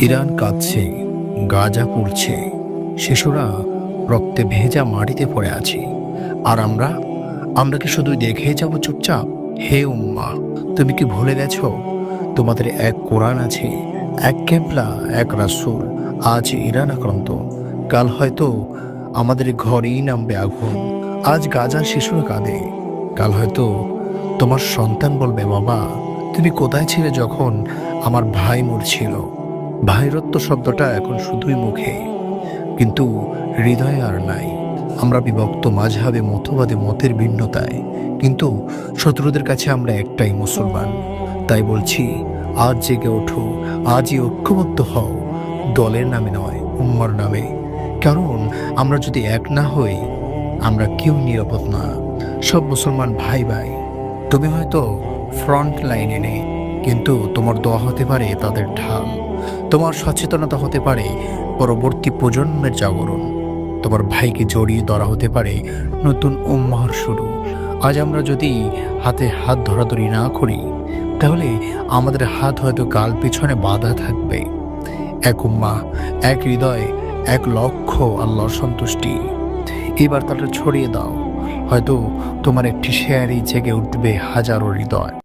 Iran কাঁদছে, গাজা পুড়ছে। শিশুরা রক্তে ভেজা মাটিতে পড়ে আছে। আর আমরা? আমরা কি শুধু দেখে যাব চুপচাপ? হে উম্মা, তুমি কি ভুলে গেছো? তোমাদের এক কোরআন আছে, এক কেবলা, এক রাসূল। আজ ইরান আক্রান্ত। কাল হয়তো আমাদের ঘরেই নামবে আগুন। আজ গাজার শিশুরা কাঁদে। কাল হয়তো তোমার সন্তান বলবে, বাবা, তুমি কোথায় ছিলে যখন আমার ভাই মরছিল? ভাইরত্ব শব্দটা এখন শুধুই মুখে। কিন্তু হৃদয়ে আর নাই। আমরা বিভক্ত মাঝহাবে মতবাদে মতের ভিন্নতায়। কিন্তু শত্রুদের কাছে আমরা একটাই মুসলমান। তাই বলছি, আজ জেগে ওঠো, আজই ঐক্যবদ্ধ হও। দলের নামে নয়, উম্মার নামে। কারণ আমরা যদি এক না হই, আমরা কেউ নিরাপদ না। সব মুসলমান ভাই ভাই তুমি হয়তো ফ্রন্ট লাইনে নেই। কিন্তু তোমার দোয়া হতে পারে তাদের ঢাল। তোমার সচেতনতা হতে পারে পরবর্তী প্রজন্মের জাগরণ। তোমার ভাইকে জড়িয়ে ধরা হতে পারে নতুন উম্মার শুরু। আজ আমরা যদি হাতে হাত ধরাধরি না করি, তাহলে আমাদের হাত হয়তো গাল পিছনে বাধা থাকবে। এক উম্মা এক হৃদয়, এক লক্ষ্য আল্লাহর সন্তুষ্টি। এবার তাটা ছড়িয়ে দাও। হয়তো তোমার একটি শেয়ারই জেগে উঠবে হাজারো হৃদয়।